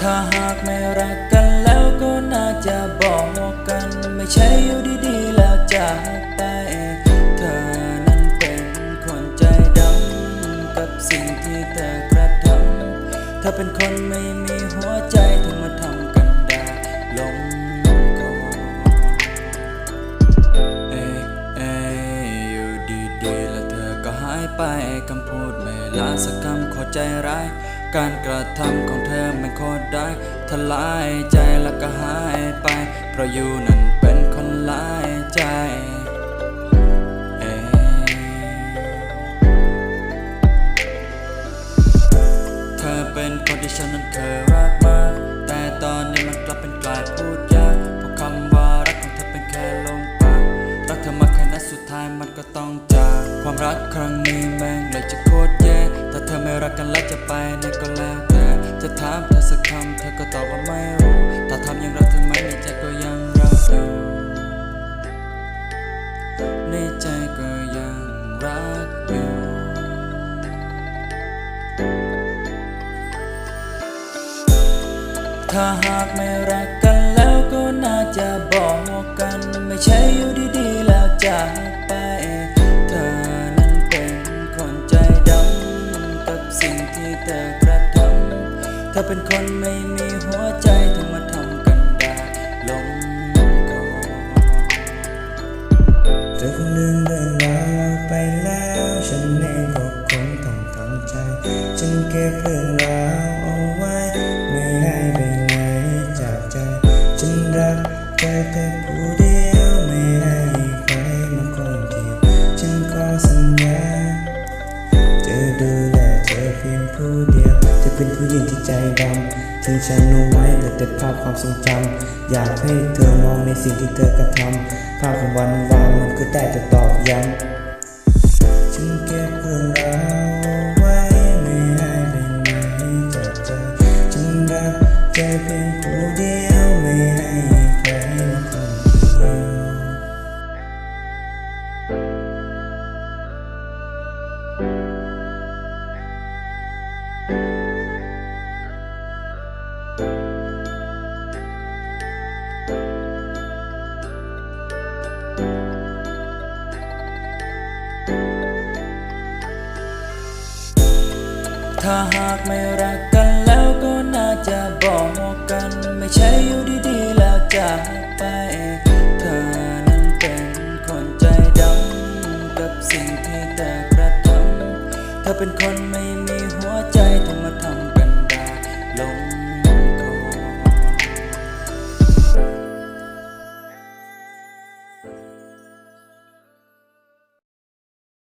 ถ้าหากไม่รักกันแล้วก็น่าจะบอกกัน ไม่ใช่อยู่ดีๆแล้วจากไปายไปคำพูดไม่ละสักคำขอใจร้าย การกระทำของเธอไม่โคตรได้ทลายใจแล้วก็หายไป เพราะอยู่นั้นเป็นคนลายใจเอ้ยเธอเป็นคนที่ฉันนั้นเคยรักมากแต่ตอนนี้มันกลับเป็นกลายพูดยากเพราะคำว่ารักของเธอเป็นแค่ลมปากรักเธอมาแค่นั้นสุดท้ายมันก็ต้องจาก ความรักครั้งนี้แม่งเลยจะโคตรแย่ถ้าเธอไม่รักกันแล้วจะไปไหนก็แล้วแต่จะถามเธอสักคำเธอก็ตอบว่าไม่รู้ถ้าทำย่างรักเธอไหมในใจก็ยังรักอยู่ในใจก็ยังรักอยู่ถ้าหากไม่รักกันแล้วก็น่าจะบอกกัน ไม่ใช่อยู่ดีๆแล้วจาก ธอกระทำเธอเป็นคนไม่มีหัวใจถึงมาทำกันได้ลงคอเธอคงลืมเรื่องราวไปแล้ว ฉันเองก็คงต้องทำใจ ฉันเก็บเรื่องราว ใจดำทิ้งฉันเอาไว้เหลือแต่ภาพความทรงจำอยากให้เธอมองในสิ่งที่เธอกระทำภาพของวันวานมันก็ได้แต่ตอกย้ำฉันเก็บเรื่องราวเอาไว้ไม่ให้ไปไหนจากใจฉันรักใจเพียงผู้เดียว ถ้าหากไม่รักกันแล้วก็น่าจะบอกกัน ไม่ใช่อยู่ดีๆแล้วจากไปเธอนั้นเป็นคนใจดำกับสิ่งที่เธอกระทำเธอเป็นคนไม่มีหัวใจถึงมาทำกันได้ลง